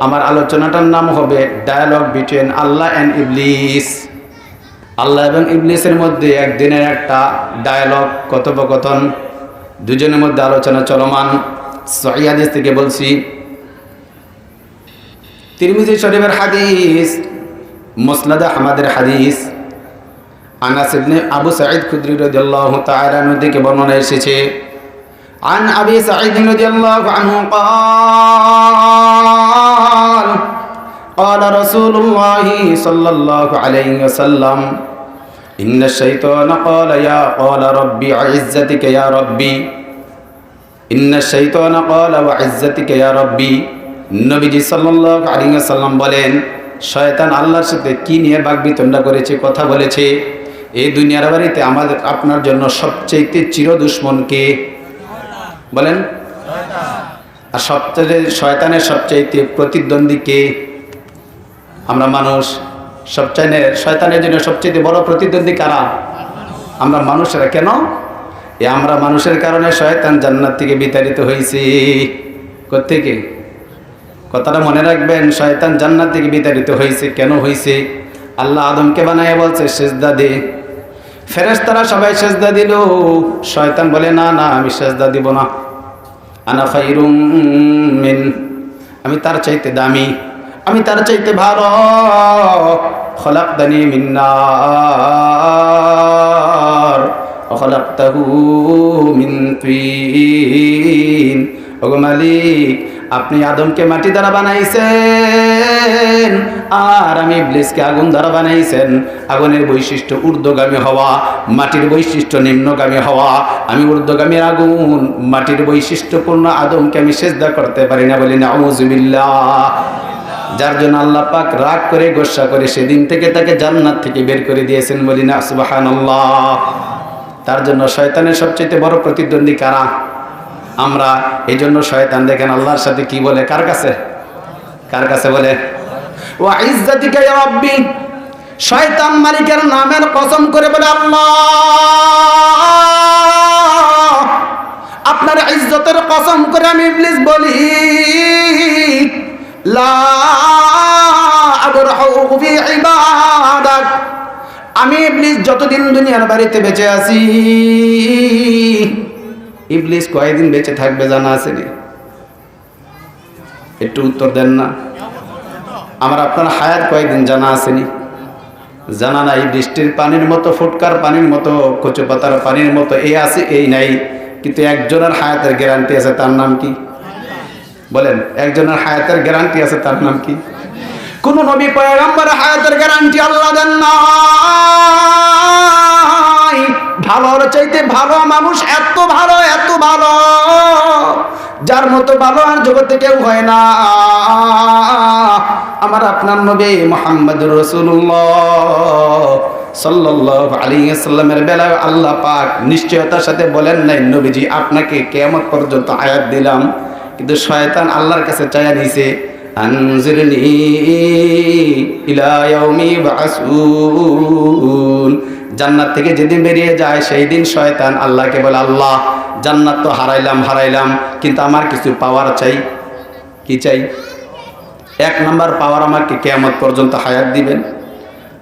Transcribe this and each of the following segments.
আমার আলোচনাটার নাম হবে ডায়ালগ বিটুইন আল্লাহ অ্যান্ড ইবলিস আল্লাহ এবং ইবলিসের মধ্যে একদিনের একটা ডায়ালগ কথোপকথন দুজনের মধ্যে আলোচনা চলমান সহিয়াদিস থেকে বলছি তিরমিজি শরীফের হাদিস মুসনাদ আহমদের হাদিস আনাস ইবনে আবু সাঈদ খুদরি রাদিয়াল্লাহু তাআলা আনহু থেকে বর্ণনা এসেছে عن أبي سعيد رضي الله عنه قال قال رسول الله صلى الله عليه وسلم إن الشيطان قال يا قال ربي عزتك يا ربي إن الشيطان قال وعزتك يا ربي নবীজি সাল্লাল্লাহু আলাইহি ওয়াসাল্লাম বলেন শয়তান আল্লাহর সাথে কি নিয়ে বাগবিতণ্ডা করেছে কথা বলেছে এই দুনিয়ার বাড়িতে আমাদের আপনার জন্য সবচেয়ে চির দুশ্মন কে বলেন আর সবচেয়ে শয়তানের সবচাইতে প্রতিদ্বন্দ্বী কে? আমরা মানুষ। সবচাইতে শয়তানের জন্য সবচেয়ে বড় প্রতিদ্বন্দ্বী কারা? আমরা মানুষেরা। কেন? এ আমরা মানুষের কারণে শয়তান জান্নাত থেকে বিতাড়িত হয়েছি। কোথেকে কথাটা মনে রাখবেন, শয়তান জান্নাত থেকে বিতাড়িত হয়েছে। কেন হয়েছে? আল্লাহ আদমকে বানায় বলছে, সেজদা দে। ফেরেশতারা সবাই সেজদা দিল। শয়তান বলে, না না, আমি সেজদা দিব না। আনা মিন। আমি তার চাইতে দামি, আমি তার চাইতে ভালো। খলাকদানি মিন্নার খলাকতাহু মিন তিন। ওগো মালিক, আপনি আদমকে মাটি দ্বারা বানাইছেন। আর আমি ইবলিসকে আগুন দ্বারা বানাইছেন। আগুনের বৈশিষ্ট্য ঊর্ধ্বগামী হওয়া, মাটির বৈশিষ্ট্য নিম্নগামী হওয়া। আমি ঊর্ধ্বগামী আগুন, মাটির বৈশিষ্ট্যপূর্ণ আদমকে আমি সেজদা করতে পারি না বলি না যার জন্য আল্লাহ পাক রাগ করে, গোসা করে সেদিন থেকে তাকে জান্নাত থেকে বের করে দিয়েছেন বলি না, সুবহানাল্লাহ। তার জন্য শয়তানের সবচেয়ে বড় প্রতিদ্বন্দ্বী কারা? আমরা। এই জন্য শয়তান দেখেন আল্লাহর সাথে কি বলে, কার কাছে? কার কাছে বলে? শয়তান মালিকের নামের কসম করে বলে, আল্লাহ, আপনার ইজ্জতের কসম করে আমি ইবলিস বলি। লা আমি ইবলিস যতদিন দুনিয়ার বাড়িতে বেঁচে আছি, ইবলিস কয়েকদিন বেঁচে থাকবে জানা আছে নি? একটু উত্তর দেন না। আমার আপনার হায়াত কয়েকদিন জানা আসেনি। জানা নাই, বৃষ্টির পানির মতো, ফুটকার পানির মতো কচু পাতার পানির মতো, এই আছে, এই নাই। কিন্তু একজনের হায়াতের গ্যারান্টি আছে, তার নাম কি? বলেন, একজনের হায়াতের গ্যারান্টি আছে, তার নাম কি? কোন নবী পয়গম্বর হায়াতের গ্যারান্টি আল্লাহ দেন নাই ভালোর চাইতে ভালো মানুষ এত ভালো এত ভালো। যার মতো ভালো আর জগতে কেউ হয় না। আমার আপনার নবী মোহাম্মদুর রসুল্লাহ সাল্লাল্লাহু আলাইহি সাল্লামের বেলায় আল্লাহ পাক নিশ্চয়তার সাথে বলেন নাই, নবীজি, আপনাকে কিয়ামত পর্যন্ত আয়াত দিলাম, কিন্তু শয়তান আল্লাহর কাছে চায়া নিছে, আনজিরনি ইলা ইয়াউমি জান্নাত থেকে যেদিন বেরিয়ে যায়, সেই দিন শয়তান আল্লাহকে বলে, আল্লাহ, জান্নাত তো হারাইলাম হারাইলাম, কিন্তু আমার কিছু পাওয়ার চাই। কি চাই? এক নাম্বার পাওয়ার আমাকে কেয়ামত পর্যন্ত হায়াত দিবেন।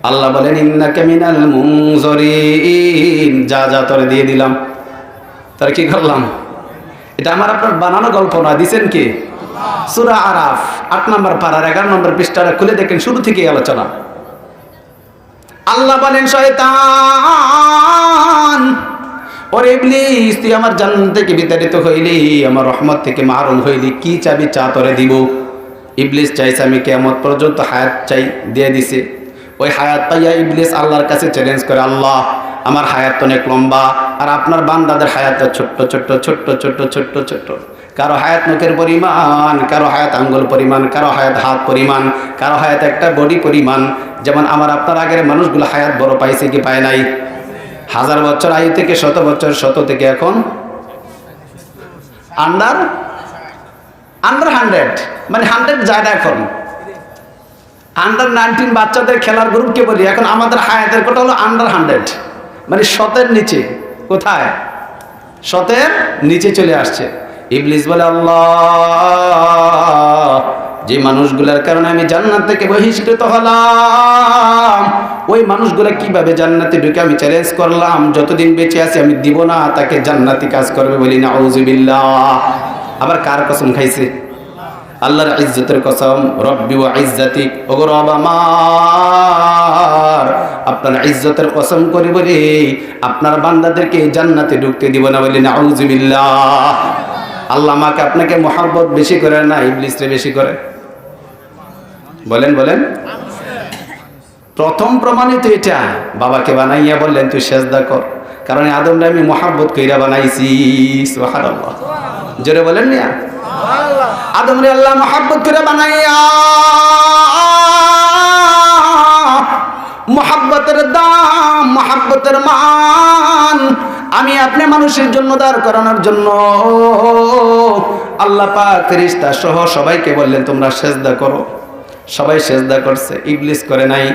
আল্লাহ বলেন, ইন্নাকে মিনাল মুনজরিন। যা যা তোরে দিয়ে দিলাম, তার কি করলাম? এটা আমার আপনার বানানো গল্প না, দিছেন কি? সুরা আরাফ, আট নম্বর পাড়ার এগারো নম্বর পৃষ্ঠাটা খুলে দেখেন, শুরু থেকেই আলোচনা। আল্লাহ বলেন, শয়তান, ওরে ইবলিস, তুই আমার জান্নাত থেকে বিতাড়িত হইলি, আমার রহমত থেকে মারুম হইলি, কি চাবি চা তোরে দিব? ইবলিস চাইছে, আমি কেমন পর্যন্ত হায়াত চাই, দিয়ে দিছে। ওই হায়াত পাইয়া ইবলিস আল্লাহর কাছে চ্যালেঞ্জ করে, আল্লাহ, আমার হায়াত অনেক লম্বা, আর আপনার বান্দাদের হায়াতটা ছোট্ট ছোট্ট ছোট্ট ছোট্ট ছোট্ট ছোট্ট। কারও হায়াত মুখের পরিমাণ, কারও হায়াত আঙ্গুল পরিমাণ, কারও হায়াত হাত পরিমাণ, কারও হায়াত একটা বডি পরিমাণ। যেমন আমার আপনার আগের মানুষগুলো হায়াত বড় পাইছে কি পায় নাই? হাজার বছর আয়ু থেকে শত বছর, শত থেকে এখন? আন্ডার আন্ডার হান্ড্রেড মানে হান্ড্রেড যায় না এখন। আন্ডার নাইনটিন বাচ্চাদের খেলার গ্রুপকে বলি, এখন আমাদের হায়াতের কোটা হলো আন্ডার হান্ড্রেড মানে শতের নিচে। কোথায়? শতের নিচে চলে আসছে। ইবলিস বলে, আল্লাহ, যে মানুষগুলোর কারণে আমি জান্নাত থেকে বহিষ্কৃত হলাম, ওই মানুষগুলো কীভাবে জান্নাতে ঢুকে আমি চ্যালেঞ্জ করলাম? যতদিন বেঁচে আছি আমি দিব না, তাকে জান্নাতি কাজ করবে বলি না আউজুবিল্লাহ আবার কার কসম খাইছে? আল্লাহর ইজ্জতের কসম, রব্বি ওয়া ইজ্জাতি, ওগো রব আমার, আপনার ইজ্জতের কসম করি বলি, আপনার বান্দাদেরকে জান্নাতে ঢুকতে দিব না বলি না আউজুবিল্লাহ আল্লাহ আমাকে আপনাকে মহাব্বত বেশি করে না ইবলিসরে বেশি করে। বলেন বলেন। প্রথম প্রমাণিত এটা। বাবাকে বানাইয়া বললেন তুই সেজদা কর। কারণ আদমটা আমি মহাব্বত কইরা বানাইছি জোরে বলেন না আদম রে আল্লাহ মহাব্বত কইরা বানাইয়া মহাব্বতের দাম, মহাব্বতের মান আমি আপনি মানুষের জন্য দাঁড় করানোর জন্য। আল্লাহ পাক সহ সবাইকে বললেন, তোমরা সেজদা করো। সবাই সেজদা করছে, ইবলিস করে নাই।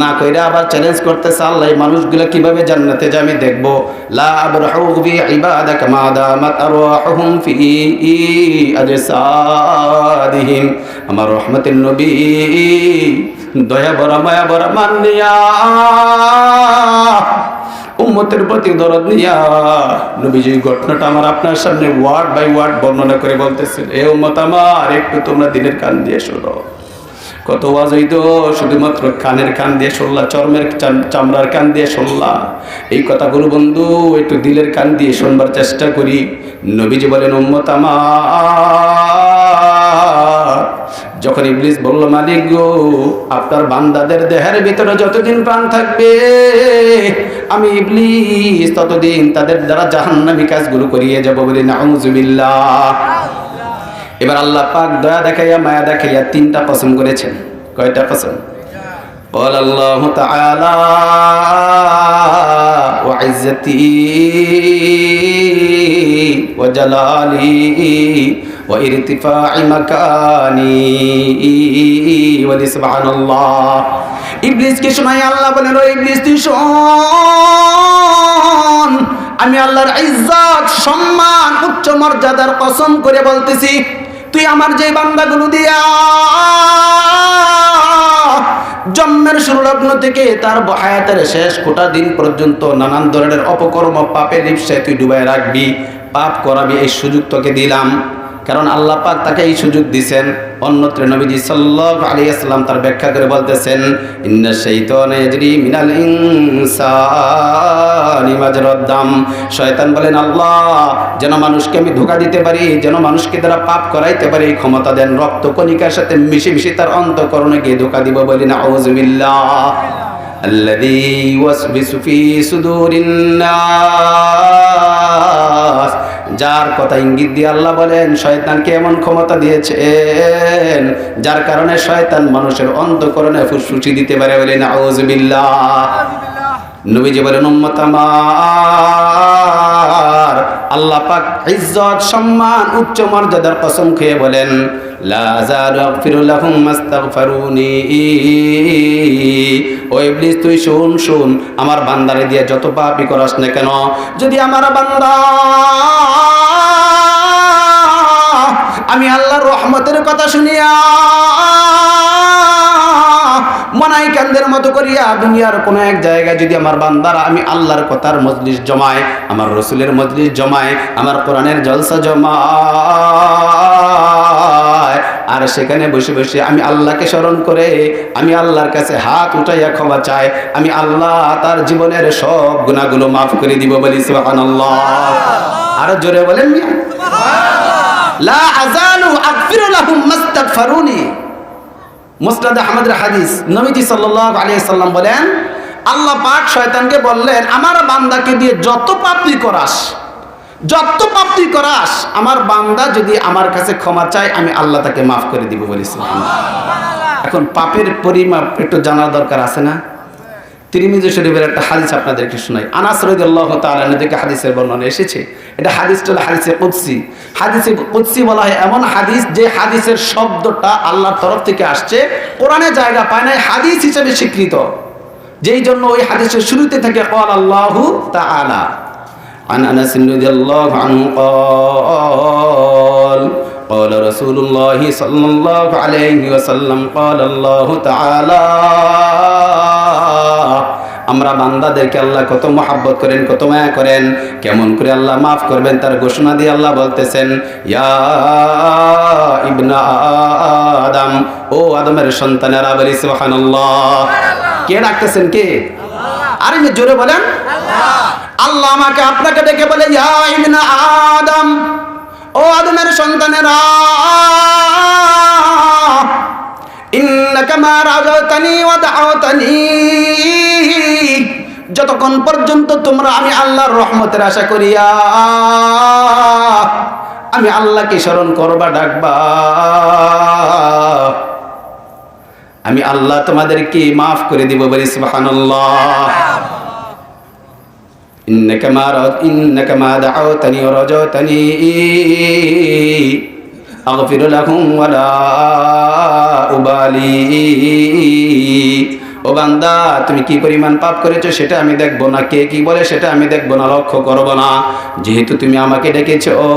না কইরা আবার চ্যালেঞ্জ করতেছে, আল্লাহ মানুষগুলো কীভাবে জান্নাতে যে আমি দেখব? লা আমার রহমতের নবী দয়া বড় মায়া বড় মান নিয়া। উম্মতের প্রতি দরদ নিয়া। নবীজি ঘটনাটা আমার আপনার সামনে ওয়ার্ড বাই ওয়ার্ড বর্ণনা করে বলতেছেন, এ উম্মত আমার, একটু তোমরা দিনের কান দিয়ে শোনো। কত ওয়াজ হইতো, শুধুমাত্র কানের কান দিয়ে শুনলা, চর্মের চাম- চামড়ার কান দিয়ে শুনলা। এই কথাগুলো বন্ধু, একটু দিলের কান দিয়ে শুনবার চেষ্টা করি। নবীজি বলেন, উম্মত আমার। যখন ইবলিস বলল মালিক গো আপনার বান্দাদের দেহের ভিতরে যতদিন প্রাণ থাকবে আমি ইবলিস ততদিন তাদের দ্বারা জাহান্নামী কাজগুলো করিয়ে যাব বলি নাউজুবিল্লাহ এবার আল্লাহ পাক দয়া দেখাইয়া মায়া দেখাইয়া তিনটা পছন্দ করেছেন কয়টা পছন্দ قال الله تعالى وعزتي وجلالي وارتفاع مكاني বলি সুবহানাল্লাহ ইবলিসকে শোনাই আল্লাহ বলেন ও ইবলিস তুই শোন আমি আল্লাহর ইজ্জত সম্মান উচ্চ মর্যাদার কসম করে বলতেছি তুই আমার যে বান্দাগুলো দিয়া জন্মের শুরুলগ্ন থেকে তার হায়াতের শেষ কোটা দিন পর্যন্ত নানান ধরনের অপকর্ম পাপে লিপসায় তুই ডুবাই রাখবি পাপ করাবি এই সুযোগ তোকে দিলাম কারণ আল্লাহ পাক তাকে এই সুযোগ দিছেন অন্যত্র নবীজি সাল্লাল্লাহু আলাইহি ওয়াসাল্লাম তার ব্যাখ্যা করে বলতেছেন ইন্না শাইতানা ইয়াজরি মিনাল ইনসানি মাজরাদ দাম শয়তান বলেন আল্লাহ যেন মানুষকে আমি ধোকা দিতে পারি যেন মানুষকে দ্বারা পাপ করাইতে পারি এই ক্ষমতা দেন রক্ত কণিকার সাথে মিশে মিশে তার অন্তঃকরণে গিয়ে ধোকা দিব বলি না আউযুবিল্লাহ الذي يوسوس في صدور الناس যার কথা ইঙ্গিত দিয়ে আল্লাহ বলেন, শয়তানকে এমন ক্ষমতা দিয়েছেন, যার কারণে শয়তান মানুষের অন্তকরণে ফুসফুসি দিতে পারে বলে না নবীজি বলেন আল্লাহ পাক ইজ্জত, সম্মান, উচ্চ মর্যাদার কসম খেয়ে বলেন লা আযালু আগফিরু লাহুম মাস্তাগফিরুনি। তুই শুন শুন। আমার বান্দারে দিয়ে যত পাপই করাস না কেন, যদি আমার বান্দা আমি আল্লাহর রহমতের কথা শুনিয়া মনাই কান্দের মতো করিয়া দুনিয়ার কোন এক জায়গায় যদি আমার বান্দারা আমি আল্লাহর কথার মজলিস জমায়, আমার রসুলের মজলিস জমায়, আমার কোরআনের জলসা জমায় আর সেখানে বসে বসে আমি আল্লাহকে স্মরণ করে আমি আল্লাহর কাছে হাত উঠাইয়া ক্ষমা চাই আমি আল্লাহ তার জীবনের সব গুণাগুলো মাফ করে দিব বলি আরও জোরে বলেন মিয়া লা আজালু আগফিরু লাহুম মাস্তাগফিরুনি। মুসনাদ আহমদের হাদিস নবীজি সাল্লাল্লাহু আলাইহি সাল্লাম বলেন আল্লাহ পাক শয়তানকে বললেন আমার বান্দাকে দিয়ে যত পাপ তুই করাস যত পাপ করাস আমার বান্দা যদি আমার কাছে ক্ষমা চায় আমি আল্লাহ তাকে মাফ করে দিব বলেছিলাম এখন পাপের পরিমাপ একটু জানার দরকার আছে না? তিরিমিজি শরীফের একটা হাদিস আপনাদেরকে শোনাই। আনাস রদুল্লাহ হাদিসের বর্ণনা এসেছে। এটা হাদিসটা হলো হাদিসে কুদ্সি। হাদিসে কুৎসি বলা হয় এমন হাদিস যে হাদিসের শব্দটা আল্লাহর তরফ থেকে আসছে কোরআনে জায়গা পায় নাই হাদিস হিসেবে স্বীকৃত। যেই জন্য ওই হাদিসের শুরুতে থেকে কল আল্লাহ তা আলা عن انس رضي الله عنه قال قال رسول الله صلى الله عليه وسلم قال الله تعالى আমরা বান্দাদেরকে আল্লাহ কত মহাব্বত করেন কত মায়া করেন কেমন করে আল্লাহ মাফ করবেন তার ঘোষণা দিয়ে আল্লাহ বলতেছেন ইয়া ইবনা আদম ও আদমের সন্তানেরা বলি সুবহানাল্লাহ কে ডাকতেছেন কে আরে জোরে বলেন আল্লাহ আমাকে আপনাকে ডেকে বলে আদম, ও আদমের সন্তানেরা যতক্ষণ পর্যন্ত তোমরা আমি আল্লাহর রহমতের আশা করিয়া আমি আল্লাহকে স্মরণ করবা, ডাকবা। আমি আল্লাহ তোমাদেরকে মাফ করে দিব বলি, সুবহানাল্লাহ। إنك ما رد إنك ما دعوتني ورجوتني أغفر لهم ولا أبالي ও বান্দা তুমি কি পরিমাণ পাপ করেছো সেটা আমি দেখবো না কে কি বলে সেটা আমি দেখবো না লক্ষ্য করবো না যেহেতু তুমি আমাকে ডেকেছ ও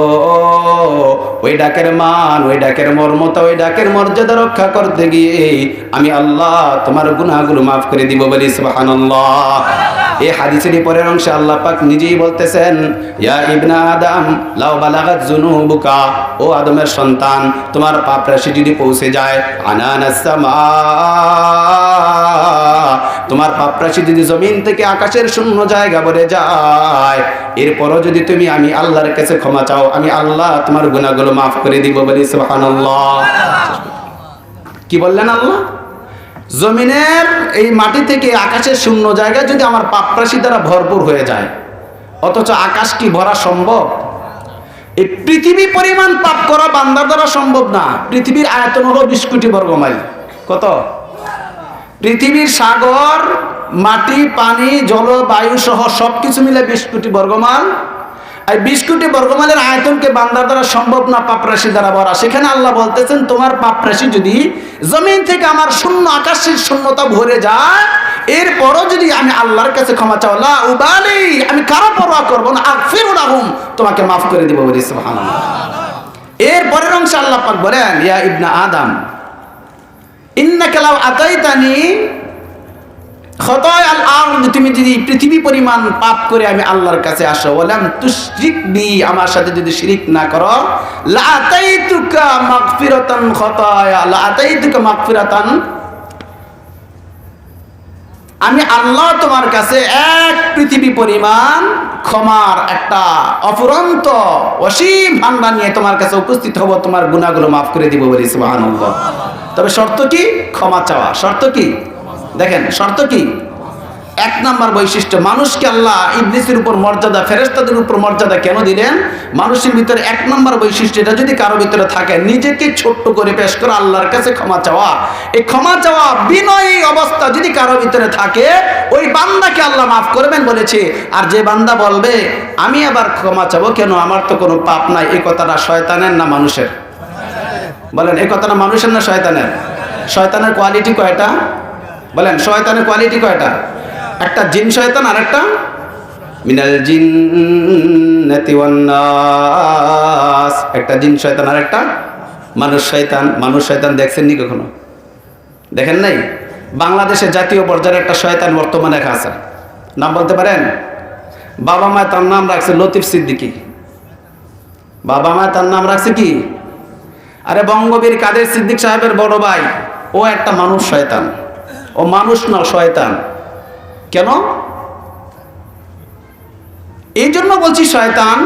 ওই ডাকের মান ওই ডাকের মর্মতা ওই ডাকের মর্যাদা রক্ষা করতে গিয়ে আমি আল্লাহ তোমার গুনাহগুলো মাফ করে দিব বলি সুবহানাল্লাহ এই হাদিসের পরের অংশে আল্লাহ পাক নিজেই বলতেছেন, ইয়া ইবনা আদম, লাউ বালাগাত জুনুবুকা ও আদমের সন্তান, তোমার পাপ রাশি যদি পৌঁছে যায়, আনানাস সামা, তোমার পাপরাশি যদি জমিন থেকে আকাশের শূন্য জায়গা ভরে যায়, এরপরও যদি তুমি আমি আল্লাহর কাছে ক্ষমা চাও, আমি আল্লাহ তোমার গুনাহগুলো মাফ করে দিব বলি, সুবহানাল্লাহ। কি বললেন আল্লাহ? জমিনের এই মাটি থেকে আকাশের শূন্য জায়গায় যদি আমার পাপরাশি দ্বারা ভরপুর হয়ে যায়, অথচ আকাশ কি ভরা সম্ভব? এই পৃথিবী পরিমাণ পাপ করা বান্দার দ্বারা সম্ভব না। পৃথিবীর আয়তন হলো বিশ কোটি বর্গমাইল কত? পৃথিবীর সাগর, মাটি, পানি জলবায়ু সহ সবকিছু মিলে বিশ কোটি বর্গমাল আর বিশ কোটি বর্গমালের আয়তনকে বান্দার দ্বারা সম্ভব না পাপরাশি দ্বারা ভরা। সেখানে আল্লাহ বলতেছেন, তোমার পাপরাশি যদি জমিন থেকে আমার শূন্য আকাশের শূন্যতা ভরে যায়, এরপরও যদি আমি আল্লাহর কাছে ক্ষমা চাও, লা উবালি, আমি কারও পরোয়া করব না আফির রাহুম তোমাকে মাফ করে দিব বলি, সুবহানাল্লাহ। এর পরের অংশে আল্লাহ পাক বলেন, ইয়া ইবনা আদম, ইন্নাকা লাউ আতাইতানি খতায় আল তুমি যদি পৃথিবী পরিমাণ পাপ করে আমি আল্লাহর কাছে আসো বললাম তুশরিক বি, আমার সাথে যদি শিরিক না করো লা আতাইতুকা মাগফিরাতান খতায়া লা আতাইতুকা মাগফিরাতান। আমি আল্লাহ তোমার কাছে এক পৃথিবী পরিমাণ ক্ষমার একটা অফুরন্ত, অসীম ভান্ডার নিয়ে তোমার কাছে উপস্থিত হব, তোমার গুণাগুলো মাফ করে দিব বলি, সুবহানাল্লাহ। তবে শর্ত কি? ক্ষমা চাওয়া। শর্ত কি? দেখেন, শর্ত কি? এক নাম্বার বৈশিষ্ট্য, মানুষকে আল্লাহ ইবলিসের উপর মর্যাদা ফেরেস্তাদের উপর মর্যাদা কেন দিলেন? মানুষের ভিতরে এক নাম্বার বৈশিষ্ট্য, এটা যদি কারও ভিতরে থাকে, নিজেকে ছোট্ট করে পেশ করে আল্লাহর কাছে ক্ষমা চাওয়া। এই ক্ষমা চাওয়া বিনয়ী অবস্থা যদি কারও ভিতরে থাকে, ওই বান্দাকে আল্লাহ মাফ করবেন বলেছে। আর যে বান্দা বলবে, আমি আবার ক্ষমা চাবো কেন? আমার তো কোনো পাপ নাই। এই কথাটা শয়তানের না মানুষের? বলেন এই কথাটা মানুষের না শয়তানের? শয়তানের কোয়ালিটি কয়টা? বলেন, শয়তানের কোয়ালিটি কয়টা? একটা জিন শয়তান আর একটা মিনাল জিন্নাতি ওয়ান একটা জিন শয়তান আর একটা মানুষ শয়তান। মানুষ শয়তান দেখছেন নি কখনো? দেখেন নাই? বাংলাদেশের জাতীয় পর্যায়ের একটা শয়তান বর্তমানে একা আছে। নাম বলতে পারেন? বাবা মায় তার নাম রাখছে লতিফ সিদ্দিকী। বাবা মায় তার নাম রাখছে কি? আরে বঙ্গবীর কাদের সিদ্দিক সাহেবের বড় ভাই? ও একটা মানুষ শয়তান। ও মানুষ না, শয়তান। কেন? এই জন্য বলছি শয়তান,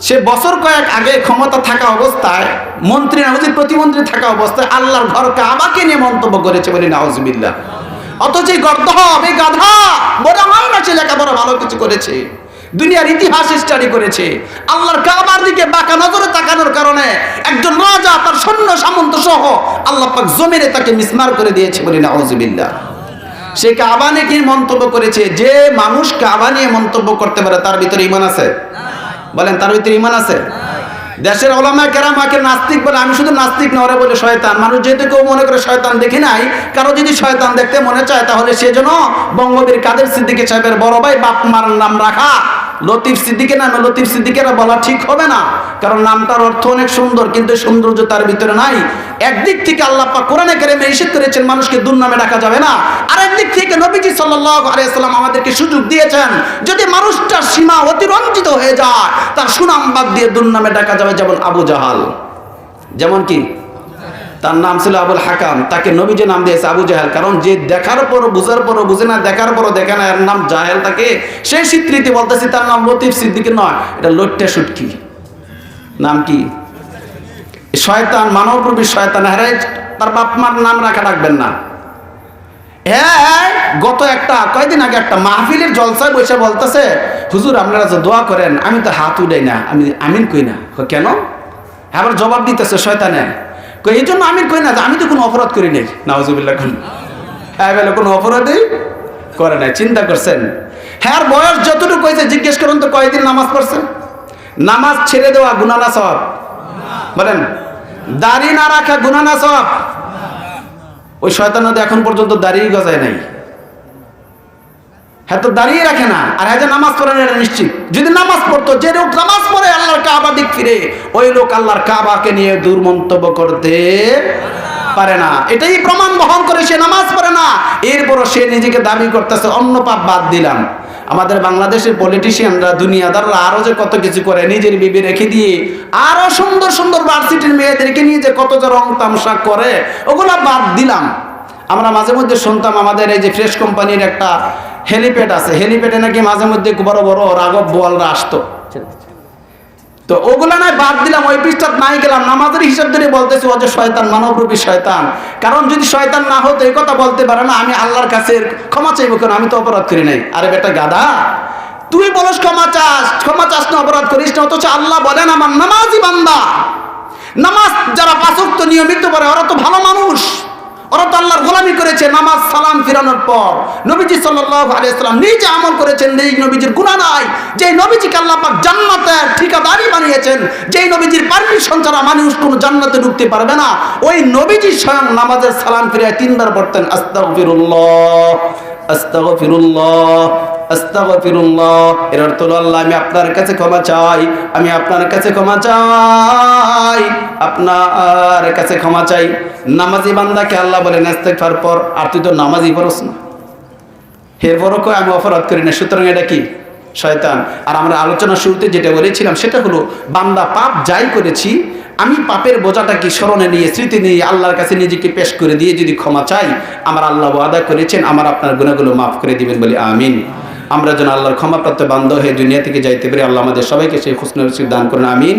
সে বছর কয়েক আগে ক্ষমতা থাকা অবস্থায়, মন্ত্রী নাউজির প্রতিমন্ত্রী থাকা অবস্থায় আল্লাহর ঘর কাবাকে নিয়ে মন্তব্য করেছে বলি নাউজবিল্লাহ। অথচ গর্দ হবে গাধা বড় হয় না সে লেখাপড়া ভালো কিছু করেছে। দুনিয়ার ইতিহাস স্টাডি করেছে। আল্লাহর কাবার দিকে বাঁকা নজরে তাকানোর কারণে একজন রাজা তার সৈন্য সামন্ত সহ আল্লাহ পাক জমিনে তাকে মিসমার করে দিয়েছে বলি নাউজবিল্লাহ। সে কাবা কি মন্তব্য করেছে, যে মানুষ কাবা নিয়ে মন্তব্য করতে পারে তার ভিতরে ইমান আছে? বলেন, তার ভিতরে ইমান আছে? দেশের ওলামা কেরাম আকে নাস্তিক বলে, আমি শুধু নাস্তিক না, ওরা বলে শয়তান। মানুষ যেহেতু কেউ মনে করে শয়তান দেখি নাই, কারও যদি শয়তান দেখতে মনে চায়, তাহলে সে যেন বঙ্গবীর কাদের সিদ্দিকী সাহেবের বড় ভাই বাপ মার নাম রাখা লতিফ সিদ্দিকের নামে লতিফ সিদ্দিকেরা বলা ঠিক হবে না। কারণ নামটার অর্থ অনেক সুন্দর, কিন্তু সৌন্দর্য তার ভিতরে নাই। একদিক থেকে আল্লাহ পাক কোরআনে কারিমে নিষেধ করেছেন, মানুষকে দুর্নামে ডাকা যাবে না। আর একদিক থেকে নবীজি সাল্লাল্লাহু আলাইহি সাল্লাম আমাদেরকে সুযোগ দিয়েছেন, যদি মানুষটার সীমা অতিরঞ্জিত হয়ে যায়, তার সুনাম বাদ দিয়ে দুর্নামে ডাকা যাবে, যেমন আবু জাহাল। যেমন কি? তার নাম ছিল আবুল হাকাম। তাকে নবীজি নাম দিয়েছে আবু জাহেল। কারণ যে দেখার পরও, বুঝার পরও, বুঝে না, দেখার পরও দেখে না, এর নাম জাহেল তাকে সেই স্বীকৃতি বলতেছি, তার নাম লতিফ সিদ্দিক নয়। এটা লট্টা সুটকি। নাম কি? শয়তান, মানবরূপী শয়তান। হ্যাঁ তার বাপ মার নাম রাখা রাখবেন না। হ্যাঁ গত একটা, কয়দিন আগে একটা মাহফিলের জলসায় বসে বলতেছে, হুজুর, আপনারা যে দোয়া করেন, আমি তো হাত উঠাই না, আমি আমিন কই না। কেন? আবার জবাব দিতেছে, শয়তানে। এই জন্য আমি কই না যে আমি তো কোনো অপরাধ করি নাই। নাওজুবিল্লাহ কোন। হ্যাঁ কোনো অপরাধই করে নাই, চিন্তা করছেন। হ্যাঁ বয়স যতটুকু হয়েছে, জিজ্ঞেস করুন তো কয়দিন নামাজ পড়ছে নামাজ ছেড়ে দেওয়া গুনানা সব বলেন, দাড়ি না রাখা গুনানা সব ওই শয়তান নদী এখন পর্যন্ত দাঁড়িয়ে গজায় নাই। হ্যাঁ তো দাঁড়িয়ে রাখে না। আর হ্যাঁ যে নামাজ পড়ে না নিশ্চিত। যদি নামাজ পড়তো, যে লোক নামাজ পড়ে, আল্লাহর কাবা দিক ফিরে, ওই লোক আল্লাহর কাবাকে নিয়ে দুর্মন্তব্য করতে পারে না। এটাই প্রমাণ বহন করে সে নামাজ পড়ে না। এরপরও সে নিজেকে দাবি করতেছে, অন্য পাপ বাদ দিলাম। আমাদের বাংলাদেশের পলিটিশিয়ানরা দুনিয়াদাররা আরও যে কত কিছু করে, নিজের বিবি রেখে দিয়ে আরও সুন্দর সুন্দর ভার্সিটির মেয়েদেরকে নিয়ে যে কত যে রং তামসা করে, ওগুলা বাদ দিলাম। আমরা মাঝে মধ্যে শুনতাম আমাদের এই যে ফ্রেশ কোম্পানির একটা হেলিপ্যাড আছে। হেলিপ্যাডে নাকি মাঝে মধ্যে বড় বড় রাগব বোয়ালরা আসতো। তো ওগুলা নয় বাদ দিলাম, ওই পৃষ্ঠাত নাই গেলাম। নামাজের হিসাব ধরে বলতেছি, ও যে শয়তান, মানবরূপী শয়তান। কারণ যদি শয়তান না হতো, এই কথা বলতে পারে না, আমি আল্লাহর কাছে ক্ষমা চাইব কেন? আমি তো অপরাধ করি নাই। আরে বেটা গাদা তুই বলস ক্ষমা চাস ক্ষমা চাস না, অপরাধ করিস না, অথচ আল্লাহ বলেন, আমার নামাজি বান্দা। নামাজ যারা পাঁচক্ত নিয়মিত করে ওরা তো ভালো মানুষ। ওরা তো আল্লাহর গোলামি করেছে, নামাজ, সালাম ফিরানোর পর। নবীজি সাল্লাম নিজে আমল করেছেন এই নবীজির গুণা নাই যে নবীজিকে আল্লাহ পাক জান্নাতের ঠিকাদারি বানিয়েছেন, যেই নবীজির পারমিশন ছাড়া মানুষ কোনো জান্নাতে ঢুকতে পারবে না, ওই নবীজি স্বয়ং নামাজের সালাম ফিরে তিনবার পড়তেন, আস্তাগফিরুল্লাহ আস্তাগফিরুল্লাহ এর অর্থ আল্লাহ, আমি আপনার কাছে ক্ষমা চাই, আমি আপনার কাছে ক্ষমা চাই, আপনার কাছে ক্ষমা চাই। নামাজি বান্দাকে আল্লাহ বলেন, ইস্তেগফার পর। আর তুই তো নামাজি পড়স না। এরপরও আমি অপরাধ করি না। সুতরাং এটা কি? শয়তান। আর আমরা আলোচনা শুরুতে যেটা বলেছিলাম, সেটা হলো, বান্দা পাপ যাই করেছি, আমি পাপের বোঝাটা কি স্মরণে নিয়ে, স্মৃতি নিয়ে আল্লাহর কাছে নিজেকে পেশ করে দিয়ে যদি ক্ষমা চাই, আমার আল্লাহ ওয়াদা করেছেন, আমার আপনার গুণাগুলো মাফ করে দিবেন বলে, আমিন। আমরা যেন আল্লাহর ক্ষমাপ্রাপ্ত বান্ধব হয়ে দুনিয়া থেকে যাইতে পারি, আল্লাহ আমাদের সবাইকে সেই খুশনসিব দান করেন, আমিন।